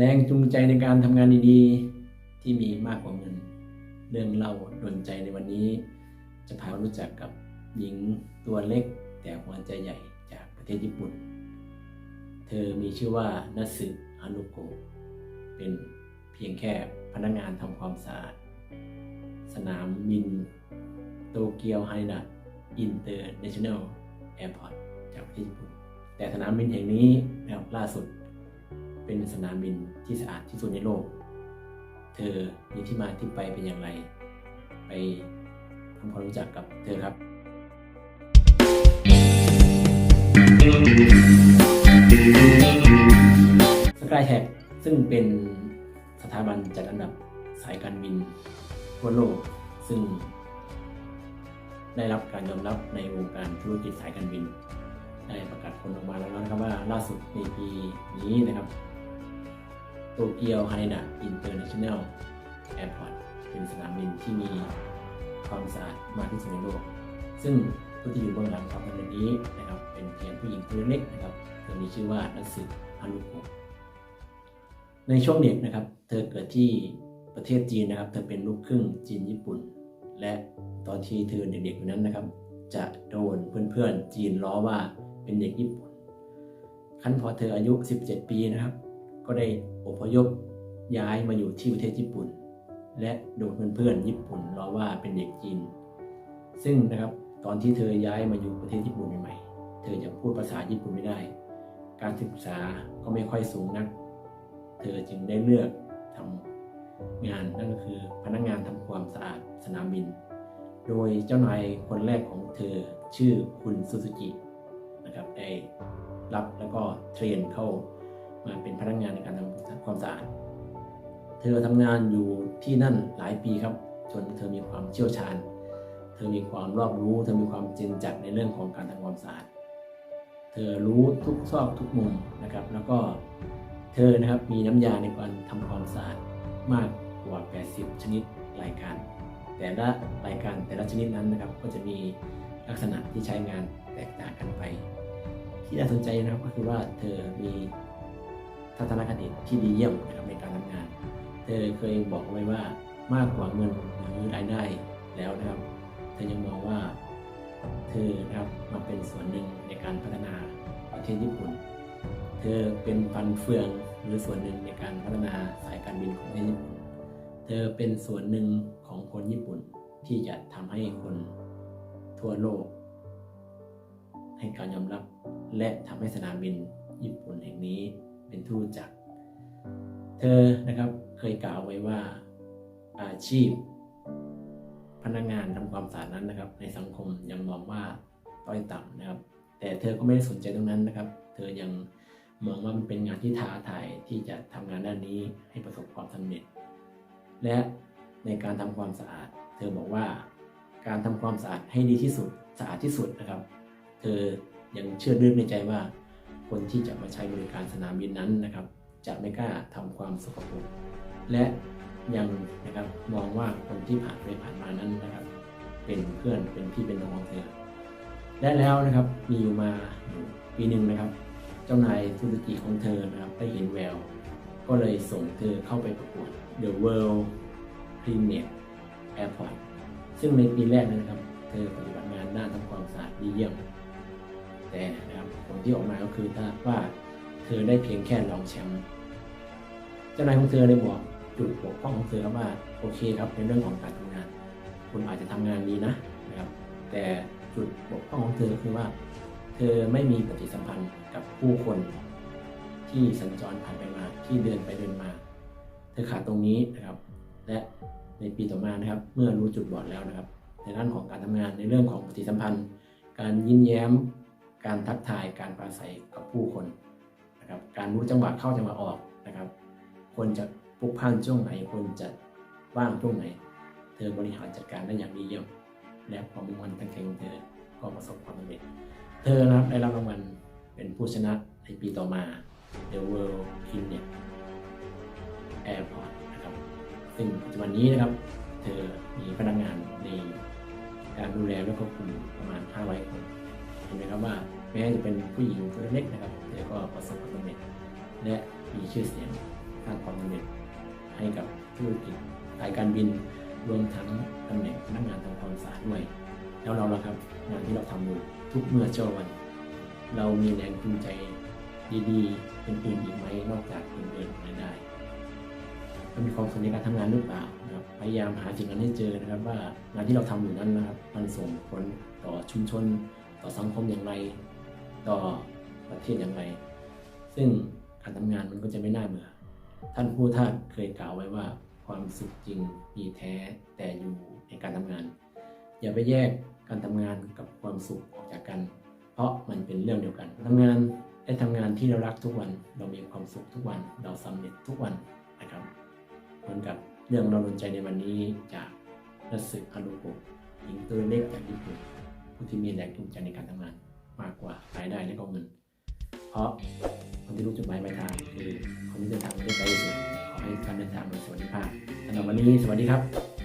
แรงจูงใจในการทำงานดีๆ ที่มีมากกว่าเงิน เรื่องเล่าดนใจในวันนี้ จะพารู้จักกับหญิงตัวเล็กแต่หัวใจใหญ่จากประเทศญี่ปุ่น เธอมีชื่อว่านัสึฮานุโกะเป็นเพียงแค่พนักงานทำความสะอาด สนามบินโตเกียวไฮนะอินเตอร์เนชั่นแนลแอร์พอร์ตจากประเทศญี่ปุ่น แต่สนามบินแห่งนี้นะครับล่าสุด เป็นสนามบินที่สะอาดที่สุดในโลก เธอมีที่มาที่ไปเป็นอย่างไร ไปทำความรู้จักกับเธอครับ สกายแท็กซึ่งเป็นสถาบันจัดอันดับสายการบินทั่วโลก ซึ่งได้รับการยอมรับในวงการธุรกิจสายการบิน ได้ประกาศผลออกมาแล้วนะครับว่าล่าสุดในปีนี้นะครับ โตเกียวไฮนะอินเตอร์เนชั่นแนลแอร์พอร์ตเป็นสนามบินที่มีความสะอาดมากที่สุดในโลก ซึ่งผู้ที่อยู่เบื้องหลังความสำเร็จนี้นะครับเป็นเพียงผู้หญิงตัวเล็กนะครับเธอมีชื่อว่านัสึฮารุโกะในช่วงเด็กนะครับ เธอเกิดที่ประเทศจีนนะครับ เธอเป็นลูกครึ่งจีนญี่ปุ่น และตอนที่เธอเด็กๆอยู่นั้นนะครับ จะโดนเพื่อนๆจีนล้อว่าเป็นเด็กญี่ปุ่นขั้นพอเธออายุ 17 ปีนะครับ ก็ได้อพยพย้ายมาอยู่ที่ประเทศญี่ปุ่น และโดนเพื่อนๆญี่ปุ่นล้อว่าเป็นเด็กจีน ซึ่งนะครับตอนที่เธอย้ายมาอยู่ประเทศญี่ปุ่นใหม่ๆ เธอจะพูดภาษาญี่ปุ่นไม่ได้ การศึกษาก็ไม่ค่อยสูงนัก เธอจึงได้เลือกทำงานนั่นก็คือพนักงานทำความสะอาดสนามบิน โดยเจ้านายคนแรกของเธอชื่อคุณซูซูกินะครับได้รับแล้วก็เทรนเข้า มาเป็นพนักงานในการทำความสะอาด เธอทำงานอยู่ที่นั่นหลายปีครับ จนเธอมีความเชี่ยวชาญ เธอมีความรอบรู้ เธอมีความจริงจัดในเรื่องของการทำความสะอาด เธอรู้ทุกซอกทุกมุมนะครับ แล้วก็เธอนะครับมีน้ำยาในการทำความสะอาดมากกว่า 80 ชนิดรายการ แต่ละรายการแต่ละชนิดนั้นนะครับ ก็จะมีลักษณะที่ใช้งานแตกต่างกันไป ที่น่าสนใจนะครับก็คือว่าเธอมี ทัศนคติที่ดีเยี่ยมนะครับในการทำงานเธอเคยบอกไว้ว่ามากกว่าเงินหรือรายได้แล้วนะครับเธอยังมองว่าเธอนะครับมาเป็นส่วนหนึ่งในการพัฒนาประเทศญี่ปุ่น เธอเป็นฟันเฟืองหรือส่วนหนึ่งในการพัฒนาสายการบินของประเทศญี่ปุ่น เธอเป็นส่วนหนึ่งของคนญี่ปุ่นที่จะทำให้คนทั่วโลก ให้การยอมรับและทำให้สนามบินญี่ปุ่นแห่งนี้ เป็นที่รู้จักเธอนะครับเคยกล่าวไว้ว่าอาชีพ พนักงานทำความสะอาดนั้นนะครับ ในสังคมยังมองว่าต้อยต่ำนะครับ แต่เธอก็ไม่ได้สนใจตรงนั้นนะครับ เธอยังมองว่ามันเป็นงานที่ท้าทายที่จะทำงานด้านนี้ให้ประสบความสำเร็จ และในการทำความสะอาด เธอบอกว่าการทำความสะอาดให้ดีที่สุดสะอาดที่สุดนะครับ เธอยังเชื่อลึกในใจว่า คนที่จะมาใช้บริการสนามบินนั้นนะครับ จะไม่กล้าทำความสกปรกและยังนะครับมองว่าคนที่ผ่านไปผ่านมานั้นนะครับ เป็นเพื่อนเป็นพี่เป็นน้องเธอและแล้วนะครับมีอยู่มาปีหนึ่งนะครับ เจ้านายธุรกิจของเธอนะครับได้เห็นแวว ก็เลยส่งเธอเข้าไปประกวด The World Premier Airport ซึ่งในปีแรกนั้นนะครับ เธอปฏิบัติงานด้านทำความสะอาดดีเยี่ยม แต่นะครับผลที่ออกมาก็คือถ้าว่าเธอได้เพียงแค่รองแชมป์เจ้านายของเธอได้บอกจุดบกพร่องของเธอครับว่าโอเคครับในเรื่องของการทำงาน คุณอาจจะทำงานดีนะนะครับ แต่จุดบกพร่องของเธอคือว่า เธอไม่มีปฏิสัมพันธ์กับผู้คนที่สัญจรผ่านไปมาที่เดินไปเดินมา เธอขาดตรงนี้นะครับ และในปีต่อมานะครับ เมื่อรู้จุดบอดแล้วนะครับ ในด้านของการทำงานในเรื่องของปฏิสัมพันธ์ การยิ้มแย้ม การทักทายการปราศัยกับผู้คนนะครับการรู้จังหวะเข้าจังหวะออกนะครับคนจะพุกพล่านช่วงไหนคนจะว่างช่วงไหน เธอบริหารจัดการได้อย่างดีเยี่ยม และความมุ่งมั่นตั้งใจของเธอก็ประสบความสำเร็จ เธอนะครับได้รับรางวัลเป็นผู้ชนะในปีต่อมา The World Kingdom Airport นะครับซึ่งปัจจุบันนี้นะครับ เธอมีพนักงานในการดูแลและควบคุมประมาณ 500 คน เห็นไหมครับว่าแม้จะเป็นผู้หญิงตัวเล็กนะครับเธอก็ประสบความสำเร็จและมีชื่อเสียงสร้างความสำเร็จให้กับธุรกิจสายการบินรวมทั้งตำแหน่งพนักงานทำความสะอาดด้วย แล้วเราล่ะครับงานที่เราทำอยู่ทุกเมื่อเช้าวัน เรามีแรงจูงใจดีๆเป็นอื่นอีกไหมนอกจากเงินเดือนรายได้เรามีความสุขในการทำงานหรือเปล่านะครับพยายามหาสิ่งนั้นให้เจอนะครับว่างานที่เราทำอยู่นั้นนะครับ มันส่งผลต่อชุมชน ต่อสังคมอย่างไร ต่อประเทศอย่างไร ซึ่งการทำงานมันก็จะไม่น่าเบื่อ ท่านผู้ท่านเคยกล่าวไว้ว่าความสุขจริงมีแท้แต่อยู่ในการทำงาน อย่าไปแยกการทำงานกับความสุขออกจากกัน เพราะมันเป็นเรื่องเดียวกันทำงานได้ทำงานที่เรารักทุกวัน เรามีความสุขทุกวัน เราสำเร็จทุกวันนะครับ เหมือนกับเรื่องเราดนใจในวันนี้จากนัสสึฮารุโกะหญิงตัวเล็กจากญี่ปุ่น ผู้ที่มีแรงจูงใจในการทำงานมากกว่ารายได้และก็เงิน เพราะคนที่รู้จุดหมายปลายทางคือคนที่เดินทางไปได้ไกลที่สุดขอให้การเดินทางโดยสวัสดิภาพสำหรับวันนี้สวัสดีครับ